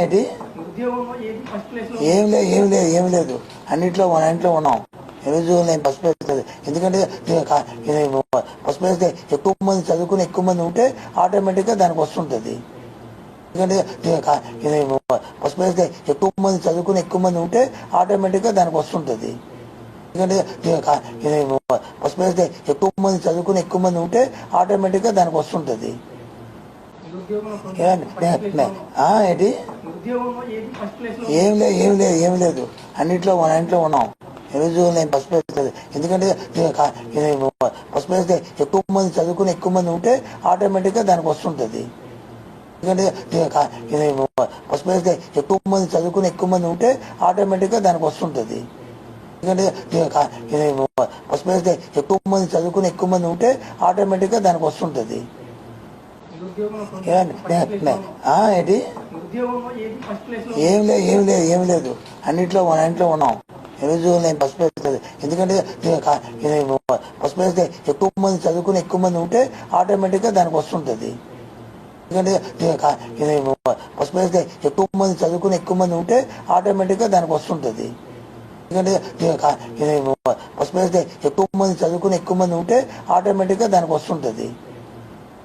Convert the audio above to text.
ఏంటి? ఏం లేదు ఏం లేదు ఏం లేదు. అన్నింటిలో మన ఇంట్లో ఉన్నాం. ఈరోజు నేను ఫస్ట్ ప్లేస్ లేదు ఎందుకంటే ఫస్ట్ ప్లేస్ ఎక్కువ మంది చదువుకుని ఎక్కువ మంది ఉంటే ఆటోమేటిక్గా దానికి వస్తుంటుంది. ఎందుకంటే ఫస్ట్ ప్లేస్ ఎక్కువ మంది చదువుకుని ఎక్కువ మంది ఉంటే ఆటోమేటిక్గా దానికి వస్తుంటుంది. ఎందుకంటే ఫస్ట్ ప్లేస్ ఎక్కువ మంది చదువుకుని ఎక్కువ మంది ఉంటే ఆటోమేటిక్గా దానికి వస్తుంటుంది. ఏంటి ఏం లేదు ఏం లేదు ఏం లేదు అన్నింటిలో మన ఇంట్లో ఉన్నాం ఈరోజు నేను ఫస్ట్ ప్లేస్ లేదు ఎందుకంటే ఫస్ట్ ప్లేస్ ఎక్కువ మంది చదువుకుని ఎక్కువ మంది ఉంటే ఆటోమేటిక్గా దానికి వస్తుంటుంది. ఎందుకంటే ఫస్ట్ ప్లేస్ ఎక్కువ మంది చదువుకుని ఎక్కువ మంది ఉంటే ఆటోమేటిక్గా దానికి వస్తుంటుంది. ఎందుకంటే ఫస్ట్ ప్లేస్ ఎక్కువ మంది చదువుకుని ఎక్కువ మంది ఉంటే ఆటోమేటిక్గా దానికి వస్తుంటుంది. ఏంటి ఏం లేదు ఏం లేదు ఏం లేదు. అన్నింటిలో మన ఇంట్లో ఉన్నాం. ఈరోజు నేను ఫస్ట్ ప్లేస్ లేదు ఎందుకంటే ఫస్ట్ ప్లేస్ ఎక్కువ మంది చదువుకుని ఎక్కువ మంది ఉంటే ఆటోమేటిక్గా దానికి వస్తుంటుంది. ఎందుకంటే ఫస్ట్ ప్లేస్ ఎక్కువ మంది చదువుకుని ఎక్కువ మంది ఉంటే ఆటోమేటిక్గా దానికి వస్తుంటుంది. ఎందుకంటే ఫస్ట్ ప్లేస్ ఎక్కువ మంది చదువుకుని ఎక్కువ మంది ఉంటే ఆటోమేటిక్గా దానికి వస్తుంటుంది.